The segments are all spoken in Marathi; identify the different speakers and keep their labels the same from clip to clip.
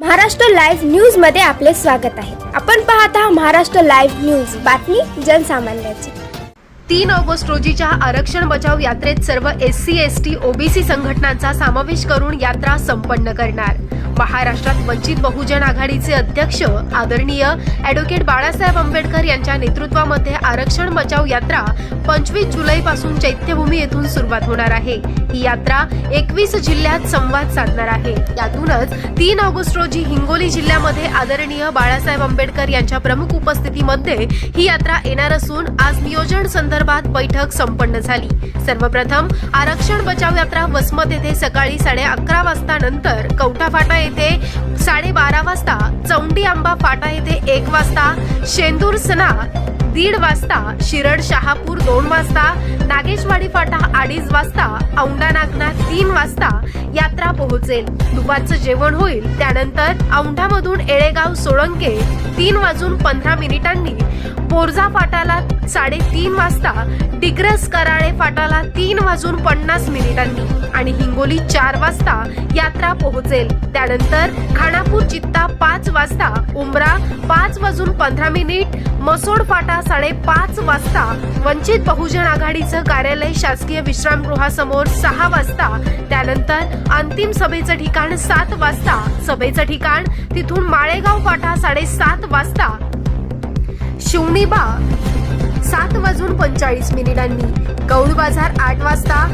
Speaker 1: महाराष्ट्र लाईव्ह न्यूजमध्ये आपले स्वागत आहे. आपण पाहत आहात महाराष्ट्र लाईव्ह न्यूज. बातमी जनसामान्याची.
Speaker 2: तीन ऑगस्ट रोजीच्या आरक्षण बचाव यात्रेत सर्व S C S T OBC संघटनांचा समावेश करून यात्रा संपन्न करणार. महाराष्ट्रात वंचित बहुजन आघाडीचे अध्यक्ष आदरणीय अॅडव्होकेट बाळासाहेब आंबेडकर यांच्या नेतृत्वामध्ये आरक्षण बचाव यात्रा पंचवीस जुलै पासून चैत्यभूमी येथून सुरुवात होणार आहे. ही यात्रा एकवीस जिल्ह्यात संवाद साधणार आहे. यातूनच तीन ऑगस्ट रोजी हिंगोली जिल्ह्यामध्ये आदरणीय बाळासाहेब आंबेडकर यांच्या प्रमुख उपस्थितीमध्ये ही यात्रा येणार असून आज नियोजन संदर्भात बैठक संपन्न झाली. सर्वप्रथम आरक्षण बचाव यात्रा वसमत येथे सकाळी साडे अकरा वाजता नंतर कवठा येथे साडेबारा वाजता चौंडी आंबा फाटा येथे एक वाजता शेंदूर सना दीड वाजता शिरड शहापूर दोन वाजता नागेशवाडी फाटा अडीच वाजता औंढा नागनाथ तीन वाजता यात्रा पोहोचेल. दुपारचं जेवण होईल त्यानंतर औंढामधून एळेगाव सोळंके तीन वाजून पंधरा मिनिटांनी बोरजा फाटाला साडेतीन वाजता डिग्रस कराळे फाटाला तीन वाजून पन्नास मिनिटांनी आणि हिंगोली चार वाजता यात्रा पोहोचेल. त्यानंतर खानापूर चित्ता पाच वाजता उमरा पाच वाजून पंधरा मिनिट मसोड फाटा साडेपाच वाजता वंचित बहुजन आघाडीचं कार्यालय शासकीय विश्रामगृहासमोर सहा वाजता त्यानंतर अंतिम सभेचं ठिकाण सात वाजता. सभेचं ठिकाण तिथून माळेगाव फाटा साडेसात वाजता. शिवणीबा सात वाजून पंचाळीस मिनिटांनी. गौड बाजार आठ वाजता.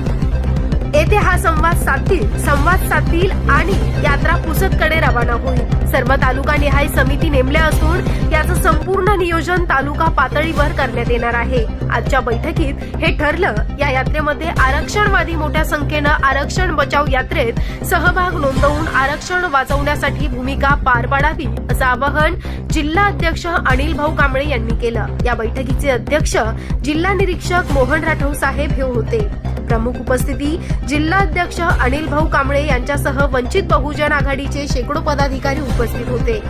Speaker 2: येथे हा संवाद साधतील संवाद साधतील आणि यात्रा पुसदकडे रवाना होईल. सर्व तालुका निहाय समिती नेमल्या असून याचं संपूर्ण नियोजन तालुका पातळीवर करण्यात येणार आहे. आजच्या बैठकीत हे ठरलं या यात्रेमध्ये आरक्षणवादी मोठ्या संख्येनं आरक्षण बचाव यात्रेत सहभाग नोंदवून आरक्षण वाचवण्यासाठी भूमिका पार पाडावी असं आवाहन जिल्हा अध्यक्ष अनिल भाऊ कांबळे यांनी केलं. या बैठकीचे अध्यक्ष जिल्हा निरीक्षक मोहन राठोड साहेब हे होते. प्रमुख उपस्थिती जिल्हाध्यक्ष अनिल भाऊ कांबळे यांच्यासह वंचित बहुजन आघाडीचे शेकडो पदाधिकारी उपस्थित होते.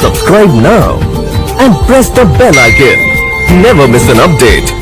Speaker 3: Subscribe now and press the bell icon never miss an update